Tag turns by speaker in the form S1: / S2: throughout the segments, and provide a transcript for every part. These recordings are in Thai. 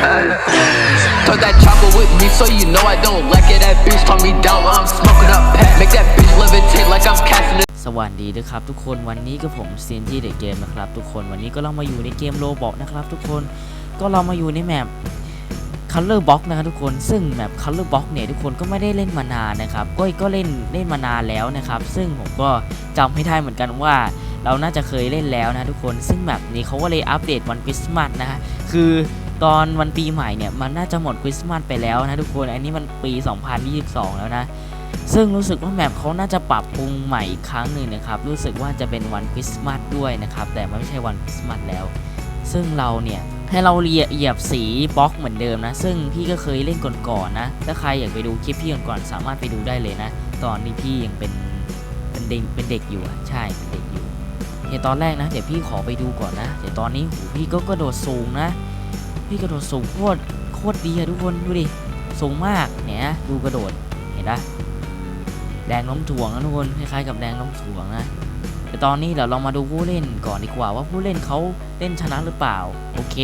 S1: Told that chopper with me, so you know I don't like it. That bitch talk me down while I'm smoking up pack. Make that bitch levitate like I'm casting it.
S2: สวัสดีด้วยครับทุกคนวันนี้ก็ผมซีนที่เดอะเกมนะครับทุกคนวันนี้ก็เรามาอยู่ในเกมโลบอกนะครับทุกคนก็เรามาอยู่ในแมป Color Box นะครับทุกคนซึ่งแมป Color Box เนี่ยทุกคนก็ไม่ได้เล่นมานานนะครับก็ก็เล่นเล่นมานานแล้วนะครับ ซึ่งผมก็จำไม่ได้เหมือนกันว่า เราน่าจะเคยเล่นแล้วนะทุกคน ซึ่งแมปนี้เขาก็เลยอัปเดตวันคริสต์มาสนะฮะคือ ตอนวันปีใหม่เนี่ยมันน่าจะหมดคริสต์มาสไปแล้วนะทุกคนอันนี้มันปี 2022 แล้วนะซึ่งรู้สึกว่าแมปเขาน่าจะปรับปรุงใหม่อีกครั้งหนึ่งนะครับ รู้สึกว่าจะเป็นวันคริสต์มาสด้วยนะครับ แต่ไม่ใช่วันคริสต์มาสแล้ว ซึ่งเราเนี่ยให้เราเหยียบสีบล็อกเหมือนเดิมนะ ซึ่งพี่ก็เคยเล่นก่อนๆนะถ้าใครอยากไปดูคลิปพี่ก่อนๆสามารถไปดูได้เลยนะ ตอนนี้พี่ยังเป็นเป็นเด็กเป็นเด็กอยู่อะใช่เป็นเด็กอยู่โอเคตอนแรกนะ เดี๋ยวพี่ขอไปดูก่อนนะ เดี๋ยวตอนนี้หูพี่ก็กระโดดสูงนะ พี่กระโดดสูงโคตรโคตรดีอะทุกคนดูดิสูงมากเนี่ยดูกระโดดเห็นปะแดงล้มถ่วงนะทุกคนคล้ายๆกับแดงล้มถ่วงนะแต่ตอนนี้เดี๋ยวเรามาดูผู้เล่นก่อนดีกว่าว่าผู้เล่นเขาเล่นชนะหรือเปล่าโอเค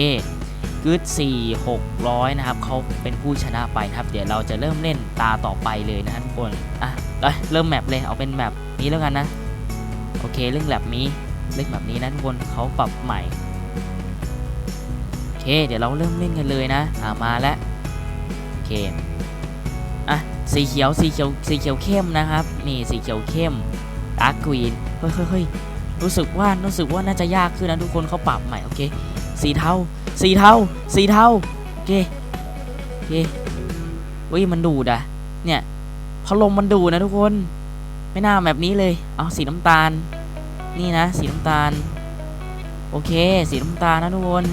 S2: กึดสี่หกร้อยนะครับเขาเป็นผู้ชนะไปนะครับ เดี๋ยวเราจะเริ่มเล่นตาต่อไปเลยนะทุกคนอะเริ่มแมปเลยเอาเป็นแมปนี้แล้วกันนะโอเคเล่นแบบนี้เล่นแบบนี้นะทุกคนเขาปรับใหม่ เคเดี๋ยวเราเริ่มเล่นกันเลยนะอ่ามาแล้วโอเคสีเขียวสีเขียวสีเขียวเข้มนะครับ นี่สีเขียวเข้มดาร์กกรีนเฮ้ยเฮ้ยเฮ้ยรู้สึกว่ารู้สึกว่าน่าจะยากขึ้นนะทุกคนเขาปรับใหม่โอเคสีเทาสีเทาสีเทาโอเคโอเคเฮ้ยมันดูดอะเนี่ยพัดลมมันดูดนะทุกคน ไม่น่าแบบนี้เลย เอาสีน้ำตาล นี่นะ สีน้ำตาล โอเค สีน้ำตาลนะทุกคน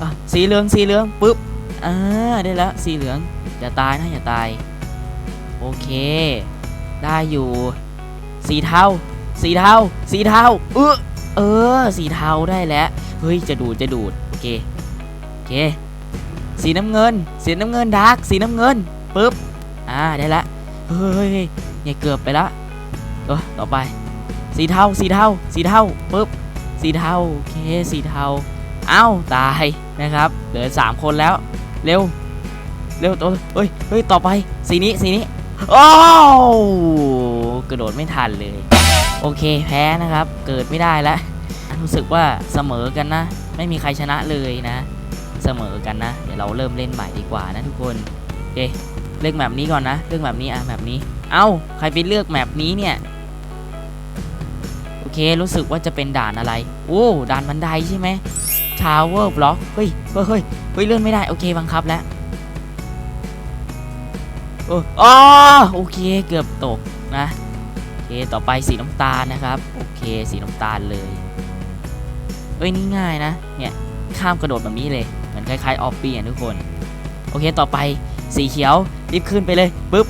S2: อะสีเหลืองสีเหลืองปุ๊บอ่าได้แล้วสีเหลืองอย่าตายนะอย่าตายโอเค ได้อยู่สีเทาสีเทาสีเทาเออเออสีเทาได้แล้วเฮ้ยจะดูดจะดูดโอเคโอเคสีน้ำเงิน สีน้ำเงินดาร์กสีน้ำเงินปึ๊บอ่าได้ละเฮ้ยเนี่ยเกือบไปละเออต่อไป สีเทาสีเทาสีเทาปึ๊บสีเทาโอเคสีเทา อ้าตายนะครับ เหลือสามคนแล้ว เร็ว เร็วตัวเฮ้ยเฮ้ยต่อไปสีนี้สีนี้โอ้กระโดดไม่ทันเลย โอเคแพ้นะครับ เกิดไม่ได้แล้วรู้สึกว่าเสมอกันนะ ไม่มีใครชนะเลยนะ เสมอกันนะ เดี๋ยวเราเริ่มเล่นใหม่ดีกว่านะทุกคนโอเคเลือกแมปนี้ก่อนนะเลือกแมปนี้อะแมปนี้ เอ้าใครไปเลือกแมปนี้เนี่ยโอเครู้สึกว่าจะเป็นด่านอะไร โอ้ด่านบันไดใช่ไหม ทาวเวอร์บล็อกเฮ้ยเฮ้ยเฮ้ยเลื่อนไม่ได้ โอเคบังคับแล้วเอออ๋อโอเคเกือบตกนะโอเคต่อไปสีน้ำตาลนะครับ โอเคสีน้ำตาลเลยเอ้ยนี่ง่ายนะเนี่ยข้ามกระโดดแบบนี้เลยเหมือนคล้ายๆออฟปี้อะทุกคน โอเคต่อไปสีเขียวรีบขึ้นไปเลยปุ๊บ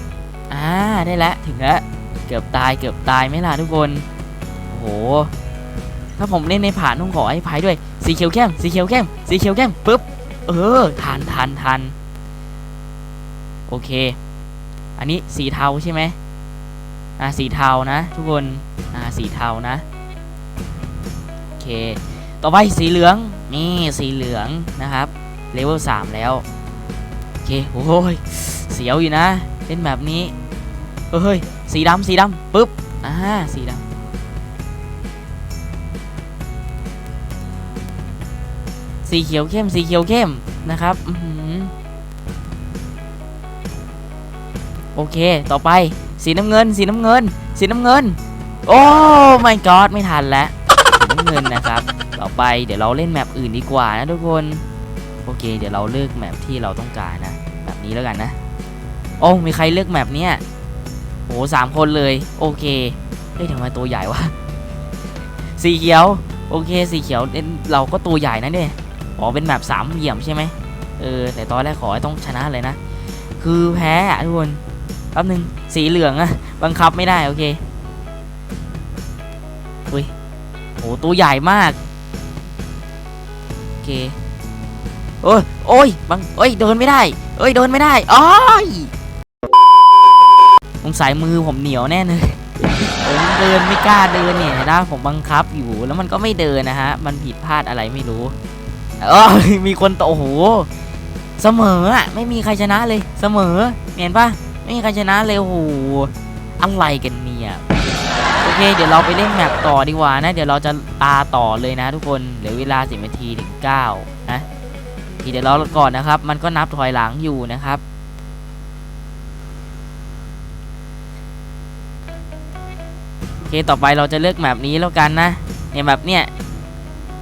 S2: อ่าได้แล้วถึงแล้วเกือบตายเกือบตายไหมล่ะทุกคนโอ้โห ถ้าผมเล่นในผ่านต้องขอให้พายด้วย สีเขียวเข้มสีเขียวเข้มสีเขียวเข้มปุ๊บ เออทันทันทันโอเค อันนี้สีเทาใช่ไหมอ่าสีเทานะ ทุกคนอ่าสีเทานะโอเค ต่อไปสีเหลืองนี่สีเหลืองนะครับเลเวล3แล้วโอเคโอ้ยเสียวอยู่นะเล่นแบบนี้เฮ้ยสีดำสีดำปึ๊บอ่าสีดำ สีเขียวเข้มสีเขียวเข้มนะครับโอเค ต่อไปสีน้ำเงิน สีน้ำเงิน สีน้ำเงิน โอ้ my god ไม่ทันแล้วสีน้ำเงินนะครับ ต่อไปเดี๋ยวเราเล่นแมปอื่นดีกว่านะทุกคน โอเค เดี๋ยวเราเลือกแมปที่เราต้องการนะแบบนี้แล้วกันนะ โอ้ มีใครเลือกแมปเนี้ยโอ้สามคนเลย โอเค เฮ้ยทำไมตัวใหญ่วะ สีเขียว โอเค สีเขียวเอ้ยเราก็ตัวใหญ่นะเนี่ย อ๋อเป็นแมปสามเหลี่ยมใช่ไหมเออแต่ตอนแรกขอให้ต้องชนะเลยนะ คือแพ้ทุกคนแป๊บนึงสีเหลืองอะบังคับไม่ได้โอเคอุ้ยโหตัวใหญ่มากโอเคโอ้ยโอ้ยบังเอ้ยเดินไม่ได้ เอ้ยเดินไม่ได้อ้อยสงสัยมือผมเหนียวแน่เลยผมเดินไม่กล้าเดินเนี่ยนะผมบังคับอยู่แล้วมันก็ไม่เดินนะฮะ มันผิดพลาดอะไรไม่รู้ เออมีคนตโอ้โหเสมออะไม่มีใครชนะเลย เสมอเห็นปะไม่มีใครชนะเลยโอ้โหอะไรกันเนี่ยโอเค เดี๋ยวเราไปเล่นแมปต่อดีกว่านะ เดี๋ยวเราจะตาต่อเลยนะ ทุกคนเหลือเวลา10นาทีถึง9นะทีเดี๋ยวเราก่อนนะครับ มันก็นับถอยหลังอยู่นะครับโอเคต่อไปเราจะเลือกแมปนี้แล้วกันนะเนี่ยแบบเนี้ย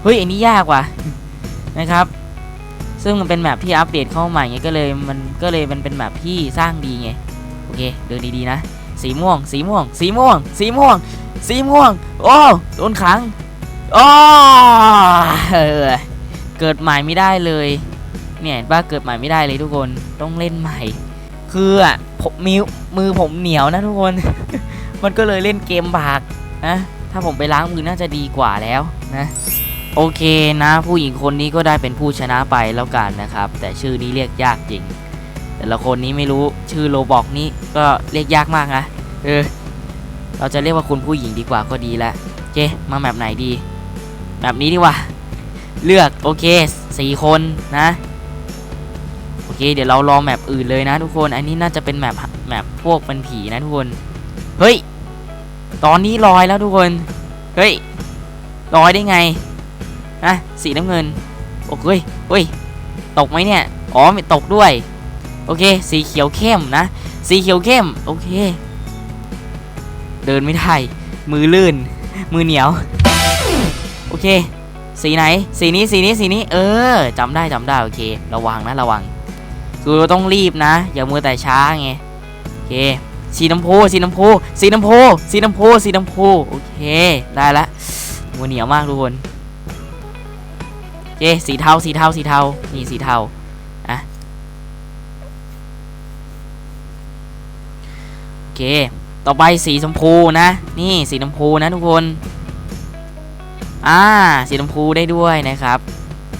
S2: เฮ้ยอันนี้ยากว่ะ นะครับ ซึ่งมันเป็นแมปที่อัปเดตเข้าใหม่ไงก็เลยมันก็เลยมันเป็นแมปที่สร้างดีไงโอเคเดินดีๆนะ สีม่วง สีม่วง สีม่วง สีม่วง สีม่วง โอ้โดนขังโอ้เออเกิดใหม่ไม่ได้เลย เนี่ยเห็นป่ะเกิดใหม่ไม่ได้เลยทุกคนต้องเล่นใหม่ คืออะผมมีมือผมเหนียวนะทุกคน มันก็เลยเล่นเกมบากนะถ้าผมไปล้างมือน่าจะดีกว่าแล้วนะ โอเคนะ ผู้หญิงคนนี้ก็ได้เป็นผู้ชนะไปแล้วกันนะครับ แต่ชื่อนี้เรียกยากจริง แต่ละคนนี้ไม่รู้ชื่อโลบอกนี้ก็เรียกยากมากนะเออเราจะเรียกว่าคุณผู้หญิงดีกว่าก็ดีแล้วโอเคมาแบบไหนดี แบบนี้ดีกว่า เลือกโอเคสี่คนนะโอเค เดี๋ยวเราลองแมปอื่นเลยนะทุกคน อันนี้น่าจะเป็นแมปแมปพวกเป็นผีนะทุกคน เฮ้ย ตอนนี้ลอยแล้วทุกคน เฮ้ยลอยได้ไง นะสีน้ำเงินโอ้ยเฮ้ยตกไหมเนี่ยอ๋อไม่ตกด้วย โอเค สีเขียวเข้มนะ สีเขียวเข้ม โอเค เดินไม่ได้มือลื่น มือเหนียว โอเค สีไหน สีนี้สีนี้สีนี้ เออจำได้จำได้โอเค ระวังนะระวังคือเราต้องรีบนะ อย่ามัวแต่ช้าไงโอเคสีน้ำพูสีน้ำพูสีน้ำพูสีน้ำพูสีน้ำพูโอเค ได้ละมือเหนียวมากทุกคน เคสีเทาสีเทาสีเทานี่สีเทาอะโอเค ต่อไปสีชมพูนะ นี่สีชมพูนะทุกคนอ่าสีชมพูได้ด้วยนะครับ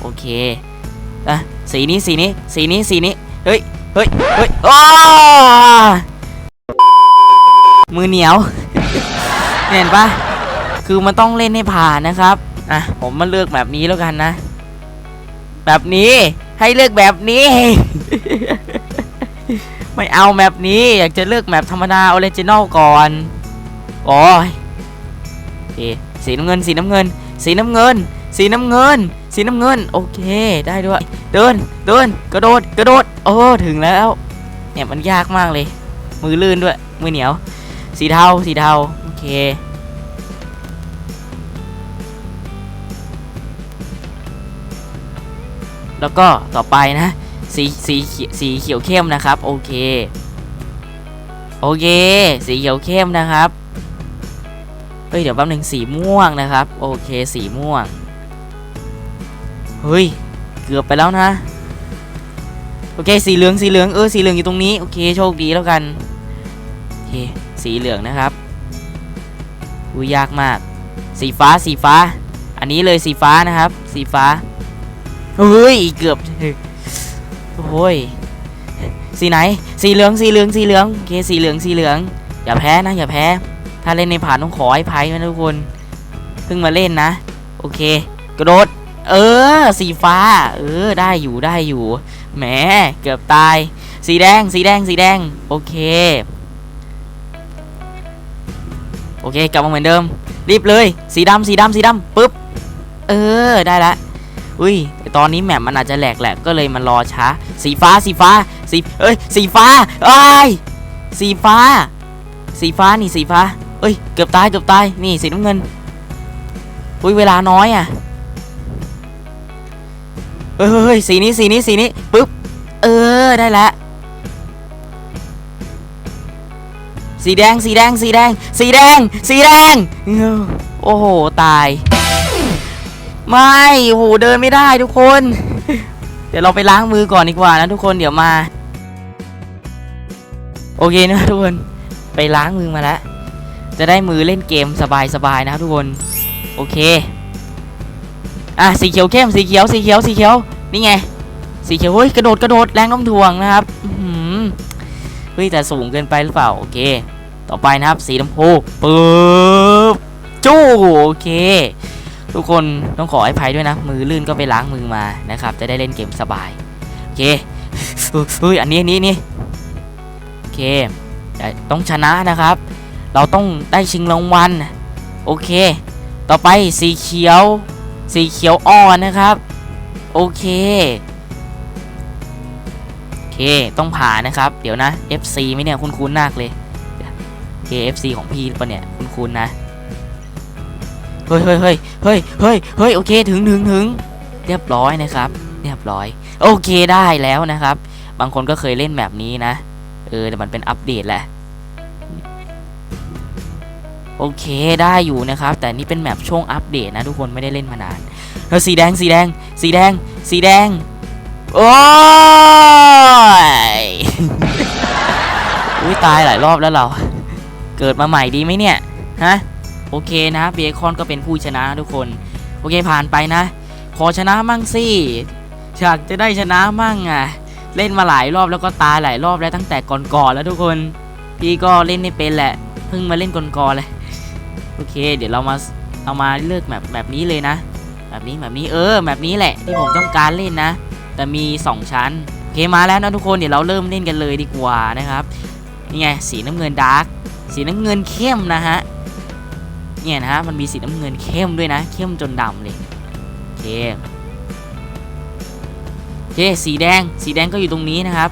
S2: โอเคอะสีนี้สีนี้สีนี้สีนี้เฮ้ยเฮ้ยเฮ้ยอ้มือเหนียวเห็นปะคือมันต้องเล่นให้ผ่านนะครับ อะ ผมมาเลือกแบบนี้แล้วกันนะ แบบนี้ให้เลือกแบบนี้ ไม่เอาแบบนี้อยากจะเลือกแบบธรรมดาออริจินอลก่อนโอ้ยเคสีน้ำเงินสีน้ำเงิน สีน้ำเงิน สีน้ำเงิน สีน้ำเงิน โอเคได้ด้วย เดินเดินกระโดดกระโดดโอ้ถึงแล้ว เนี่ยมันยากมากเลย มือลื่นด้วยมือเหนียว สีเทาสีเทาโอเค แล้วก็ต่อไปนะ สีสีเขียวสีเขียวเข้มนะครับ โอเค โอเค สีเขียวเข้มนะครับเฮ้ยเดี๋ยวแป๊บหนึ่งสีม่วงนะครับ โอเคสีม่วงเฮ้ยเกือบไปแล้วนะ โอเคสีเหลืองสีเหลืองเออสีเหลืองอยู่ตรงนี้โอเคโชคดีแล้วกันโอเคสีเหลืองนะครับอุ้ยยากมาก สีฟ้าสีฟ้า อันนี้เลยสีฟ้านะครับ สีฟ้า เฮ้ยเกือบโอ้ยสีไหน สีเหลืองสีเหลืองสีเหลืองโอเคสีเหลืองสีเหลือง อย่าแพ้นะ อย่าแพ้ ถ้าเล่นในผ่านต้องขอให้ภัยนะทุกคนเพิ่งมาเล่นนะ โอเค กระโดด เออ สีฟ้า เออ ได้อยู่ได้อยู่แหมเกือบตาย สีแดงสีแดงสีแดง โอเค โอเค กลับมาเหมือนเดิม รีบเลย สีดำสีดำสีดำปึ๊บ เออ ได้ละ อุ้ย ตอนนี้แมปมันอาจจะแหลกแหลกก็เลยมันรอช้า สีฟ้าสีฟ้าสีเอ้ยสีฟ้าเอ้ยสีฟ้า สีฟ้านี่สีฟ้า เอ้ยเกือบตายเกือบตายนี่สีน้ำเงินอุ้ยเวลาน้อยอะเฮ้ยเฮ้ยสีนี้สีนี้สีนี้ปึ๊บเออได้แล้วสีแดงสีแดงสีแดงสีแดงสีแดงโอ้โหตาย ไม่โอ้โหเดินไม่ได้ทุกคน เดี๋ยวเราไปล้างมือก่อนดีกว่านะทุกคนเดี๋ยวมา โอเคนะทุกคนไปล้างมือมาแล้ว จะได้มือเล่นเกมสบายๆนะครับทุกคน โอเค อะสีเขียวเข้มสีเขียวสีเขียวสีเขียวนี่ไง สีเขียวเฮ้ยกระโดดกระโดดแรงน้มถ่วงนะครับอื้อหือเฮ้ยแต่สูงเกินไปหรือเปล่าโอเค ต่อไปนะครับสีชมพูปึ๊บจู้โอเค ทุกคนต้องขอให้ภัยด้วยนะ มือลื่นก็ไปล้างมือมานะครับ จะได้เล่นเกมสบาย โอเคเฮ้ยอันนี้นี้นี่โอเคต้องชนะนะครับ เราต้องได้ชิงรางวัลโอเค ต่อไปสีเขียว สีเขียวอ่อนนะครับ โอเคโอเคต้องผ่านนะครับ เดี๋ยวนะ FC ไหมเนี่ยคุณคุ้นๆมากเลยโอเค FC ของพี่ปะเนี่ย คุณคุ้นๆนะ เฮ้ยเฮ้ยเฮ้ยเฮ้ยเฮ้ยเฮ้ยโอเคถึงถึงถึงเรียบร้อยนะครับ เรียบร้อย โอเคได้แล้วนะครับ บางคนก็เคยเล่นแบบนี้นะ เออแต่มันเป็นอัปเดตแหละโอเคได้อยู่นะครับ แต่นี่เป็นแมปช่วงอัปเดตนะ ทุกคนไม่ได้เล่นมานานเออสีแดงสีแดง สีแดง สีแดง โอ้ยอุ้ยตายหลายรอบแล้วเรา เกิดมาใหม่ดีไหมเนี่ย ฮะ โอเคนะเบคอนก็เป็นผู้ชนะทุกคน โอเคผ่านไปนะ ขอชนะมั่งสิอยากจะได้ชนะมั่งอะ เล่นมาหลายรอบแล้วก็ตายหลายรอบแล้วตั้งแต่ก่อนๆแล้วทุกคน พี่ก็เล่นไม่เป็นแหละ เพิ่งมาเล่นก่อนๆเลย โอเค เดี๋ยวเรามาเอามาเลือกแบบแบบนี้เลยนะ แบบนี้แบบนี้เออ แบบนี้แหละที่ผมต้องการเล่นนะ แต่มี 2 ชั้น โอเคมาแล้วนะทุกคนเดี๋ยวเราเริ่มเล่นกันเลยดีกว่านะครับ นี่ไงสีน้ำเงินดาร์กสีน้ำเงินเข้มนะฮะ เนี่ยนะฮะมันมีสีน้ำเงินเข้มด้วยนะ เข้มจนดำเลยโอเคโอเคสีแดงสีแดงก็อยู่ตรงนี้นะครับ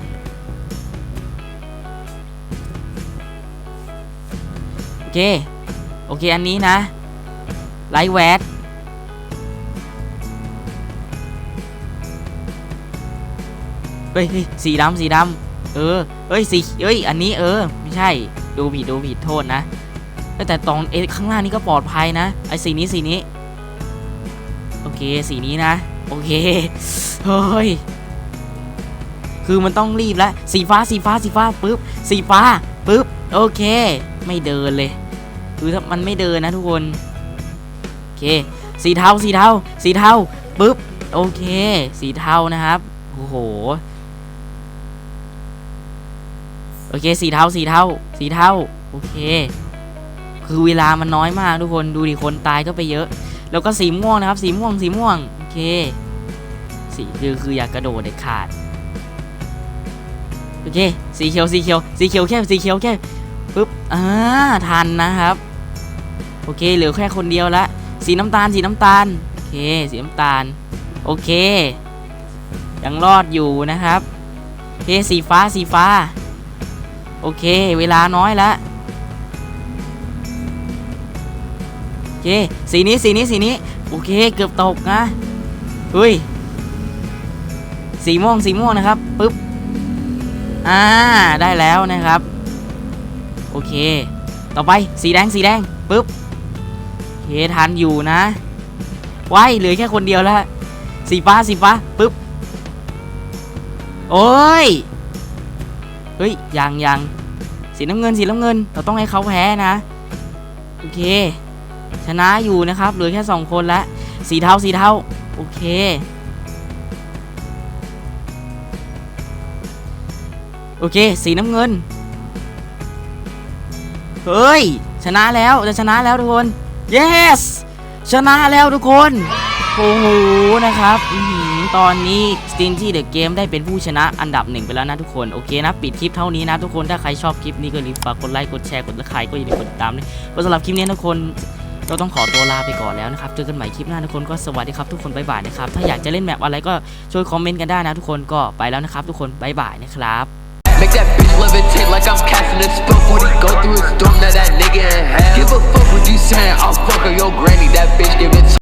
S2: โอเคโอเค อันนี้นะไลท์แวดเฮ้ยเฮ้ยสีดำสีดำเออเอ้ยสีเอ้ย อันนี้เออ ไม่ใช่ ดูผิดดูผิดโทษนะ แต่ตรงเอข้างล่างนี่ก็ปลอดภัยนะไอ้สีนี้สีนี้ โอเคสีนี้นะ โอเคเฮ้ยคือมันต้องรีบแล้วสีฟ้าสีฟ้าสีฟ้าปึ๊บสีฟ้าปึ๊บโอเค ไม่เดินเลย คือถ้ามันไม่เดินนะทุกคนโอเค สีเทาสีเทาสีเทาปึ๊บโอเค สีเทานะครับโอ้โหโอเคสีเทาสีเทาสีเทาโอเค คือเวลามันน้อยมากทุกคนดูดิคนตายก็ไปเยอะ แล้วก็สีม่วงนะครับ สีม่วงสีม่วงโอเคสีคือคืออยากกระโดดเด็ดขาดโอเคสีเขียวสีเขียวสีเขียวแค่สีเขียวแค่ปึ๊บอ่าทันนะครับโอเคเหลือแค่คนเดียวละสีน้ำตาลสีน้ำตาลโอเคสีน้ำตาลโอเค ยังรอดอยู่นะครับโอเคสีฟ้าสีฟ้า โอเค เวลาน้อยละ เค สีนี้สีนี้สีนี้ โอเค เกือบตกนะเฮ้ย สีม่วงสีม่วงนะครับปึ๊บ อ่า ได้แล้วนะครับ โอเค ต่อไปสีแดงสีแดงปึ๊บเคทันอยู่นะ ไว้เหลือแค่คนเดียวแล้ว สีฟ้าสีฟ้าปึ๊บ โอ้ย เฮ้ยยังยังสีน้ำเงินสีน้ำเงิน เราต้องให้เขาแพ้นะ โอเค ชนะอยู่นะครับเหลือแค่สองคนละสีเทาสีเทาโอเคโอเค สีน้ำเงิน เฮ้ย ชนะแล้วจะชนะแล้วทุกคน yes ชนะแล้วทุกคน โอ้โห นะครับตอนนี้ s t i n g y The Game ได้เป็นผู้ชนะอันดับหนึ่งไปแล้วนะทุกคน โอเคนะ ปิดคลิปเท่านี้นะทุกคน ถ้าใครชอบคลิปนี้ก็รีบฝากกดไลค์ กดแชร์ กดติดตามก็อย่าลืมกดติดตามด้วยก็สำหรับคลิปนี้ทุกคน เราต้องขอตัวลาไปก่อนแล้วนะครับ เจอกันใหม่คลิปหน้าทุกคนก็สวัสดีครับทุกคนบ๊ายบายนะครับ ถ้าอยากจะเล่นแมปอะไรก็ช่วยคอมเมนต์กันได้นะทุกคนก็ไปแล้วนะครับ ทุกคนบ๊ายบายนะครับ
S1: Make that bitch levitate like I'm casting a spell When he go through a storm, now that nigga in hell Give a fuck what you saying, I'll fuck her, your granny That bitch give it